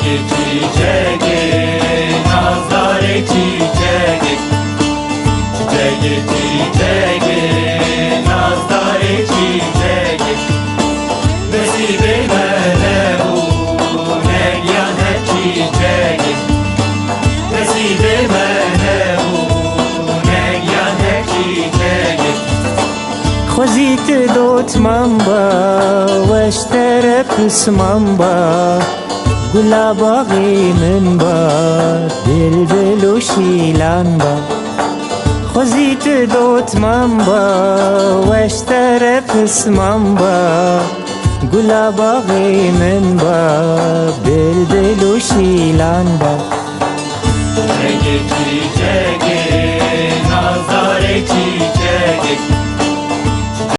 çiçeği Nazare çiçeği Çiçeği çiçeği Nazare çiçeği Nesibe melehu Meryane çiçeği Nesibe melehu Meryane çiçeği Хозите дочь мамба, ваш тереп с мамба, گلا باغی من با بلبل و شیلان با خزیت دوت من با وشتر پسمم با گلا باغی من با بلبل و شیلان با